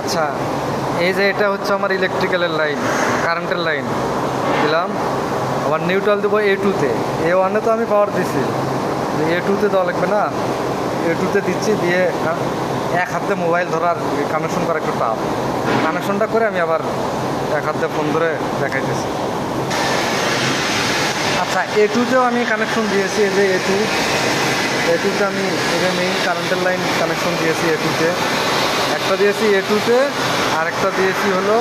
আচ্ছা এই যে এটা হচ্ছে আমার ইলেকট্রিক্যালের লাইন কারেন্টের লাইন দিলাম আবার নিউট্রাল দেবো এ টুতে এ ওয়ানে তো আমি পাওয়ার দিছি। এ টুতে দেওয়া লাগবে না। এ টুতে দিচ্ছি, দিয়ে এক হাতে মোবাইল ধরার কানেকশন করা একটু টাফ কানেকশনটা করে আমি আবার এক হাতে ফোন ধরে দেখাইতেছি। আচ্ছা এ টুতেও আমি কানেকশন দিয়েছি, এই যে এ টু এ টুতে আমি এই যে মেইন কারেন্টের লাইন কানেকশন দিয়েছি এ টুতে একটা দিয়েছি এ টুতে আর একটা দিয়েছি হলো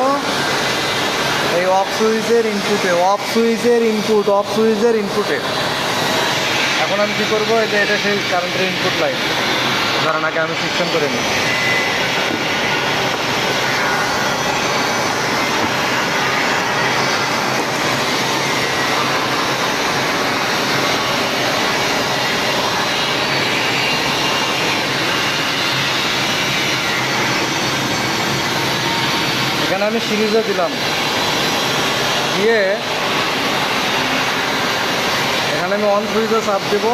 এই অফ সুইচের ইনপুটে অফ সুইচের ইনপুট অফ সুইচের ইনপুটে এখন আমি কী করব? এটা এটা সেই কারেন্টের ইনপুট লাইন ধরেন আগে আমি সিস্টেম করে নিই। এখানে আমি সিরিজে দিলাম। দিয়ে এখানে আমি অন সুইচে চাপ দেব।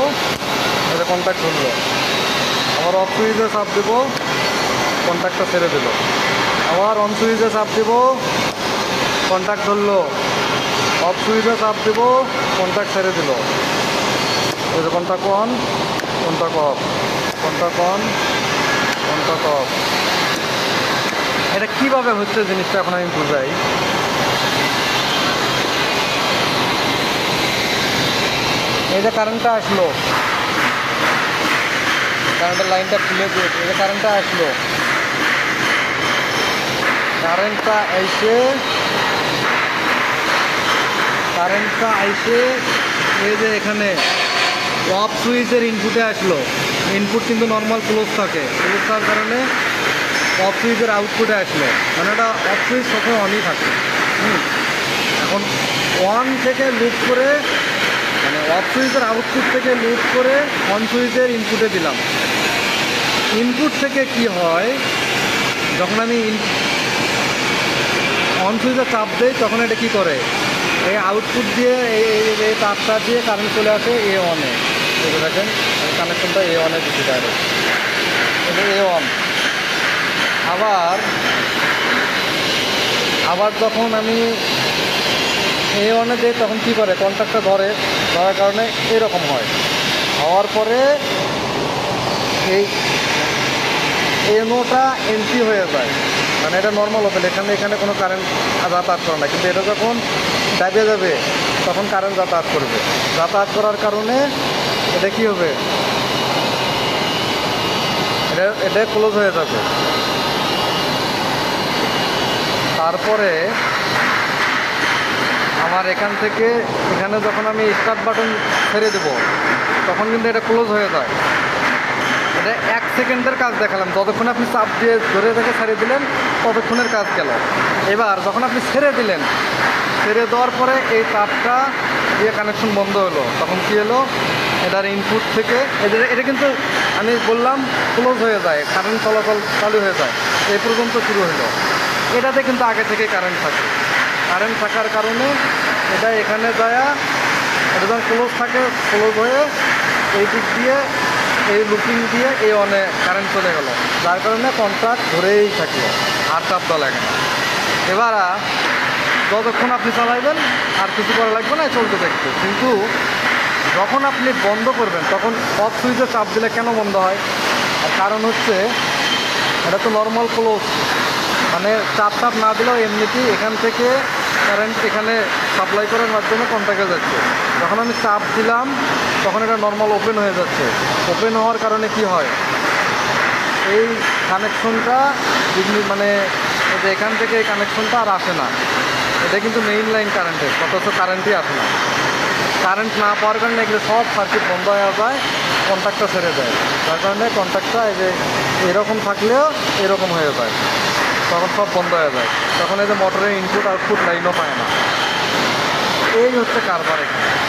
এটা কন্ট্যাক্ট ধরলো আবার অফ সুইচে চাপ দেব। কন্ট্যাক্টটা ছেড়ে দিল। আবার অন সুইচে চাপ দেব। কন্ট্যাক্ট ধরলো। অফ সুইচে চাপ দেব। কন্ট্যাক্ট ছেড়ে দিল। Contact on contact off contact on contact off এটা কীভাবে হচ্ছে জিনিসটা এখন আমি বুঝাই? এই যে কারেন্টটা আসলো। কারেন্টের লাইনটা খুলে দিয়েছে এই যে কারেন্টটা আসলো। কারেন্টটা এসে কারেন্টটা এসে এই যে এখানে অফ সুইচের ইনপুটে আসলো। ইনপুট কিন্তু নর্মাল ক্লোজ থাকে। ক্লোজ থাকার কারণে অফ সুইচের আউটপুটে আসলে। মানে এটা অফ সুইচ সবসময় অনই থাকে। এখন ওয়ান থেকে লুপ করে মানে অফ সুইচের আউটপুট থেকে লুপ করে অন সুইচের ইনপুটে দিলাম। ইনপুট থেকে কি হয়, যখন আমি অন সুইচে চাপ দেই, তখন এটা কি করে? এই আউটপুট দিয়ে, এই, এই- তারটা দিয়ে কারেন্ট চলে আসে এ। অনে দেখেন কানেকশনটা এ অনে এ অন আবার আবার যখন আমি এ অনে দিই তখন কী করে? কন্ট্রাক্টটা ধরে, ধরার কারণে এরকম হয়। হওয়ার পরে এই এনোটা এন্ট্রি হয়ে যায়। মানে এটা নর্মাল ওপেন এখানে এখানে কোনো কারেন্ট যাতায়াত করে না। কিন্তু এটা যখন ডাবে যাবে তখন কারেন্ট যাতায়াত করবে। যাতায়াত করার কারণে এটা কী হবে? এটা এটা ক্লোজ হয়ে যাবে। তারপরে আমার এখান থেকে এখানে যখন আমি স্টার্ট বাটন ছেড়ে দেবো, তখন কিন্তু এটা ক্লোজ হয়ে যায়। এটা এক সেকেন্ডের কাজ দেখালাম। যতক্ষণ আপনি চাপ দিয়ে ধরে থেকে ছেড়ে দিলেন, ততক্ষণের কাজ গেল। এবার যখন আপনি ছেড়ে দিলেন, ছেড়ে দেওয়ার পরে এই তাপটা দিয়ে কানেকশন বন্ধ হলো। তখন কী হলো? এটার ইনপুট থেকে এটা এটা কিন্তু আমি বললাম ক্লোজ হয়ে যায় কারেন্ট চলাচল চালু হয়ে যায়। এই পর্যন্ত শুরু হলো। এটাতে কিন্তু আগে থেকে কারেন্ট থাকে। কারেন্ট থাকার কারণে এটা এখানে যায় এটা যখন ক্লোজ থাকে ক্লোজ হয়ে এই দিক দিয়ে, এই লুকিং দিয়ে এই অনে কারেন্ট চলে গেল। যার কারণে কন্ট্রাক্ট ধরেই থাকল আর চাপ দেওয়া লাগে না। এবার যতক্ষণ আপনি চালাইবেন, আর কিছু করা লাগবে না, চলতে থাকবে। কিন্তু যখন আপনি বন্ধ করবেন, তখন অফ সুইচে চাপ দিলে কেন বন্ধ হয়? কারণ হচ্ছে, এটা তো নর্মাল ক্লোজ মানে চাপ চাপ না দিলেও এমনিতেই এখান থেকে কারেন্ট এখানে সাপ্লাই করার মাধ্যমে কন্ট্যাক্টে যাচ্ছে। যখন আমি চাপ দিলাম, তখন এটা নর্মাল ওপেন হয়ে যাচ্ছে। ওপেন হওয়ার কারণে কি হয়? এই কানেকশনটা মানে যে এখান থেকে এই কানেকশনটা আর আসে না। এটা কিন্তু মেইন লাইন কারেন্টের অথচ কারেন্টই আসে না। কারেন্ট না পাওয়ার কারণে এগুলো সব সার্কিট বন্ধ হয়ে যায় কন্ট্যাক্টটা ছেড়ে যায় যার কারণে কন্ট্যাক্টটা এই যে এরকম থাকলেও এরকম হয়ে যায়। তখন সব বন্ধ হয়ে যায়। তখন এই যে মোটরের ইনপুট আউটপুট লাইনও পায় না। এই হচ্ছে কারবার এখানে।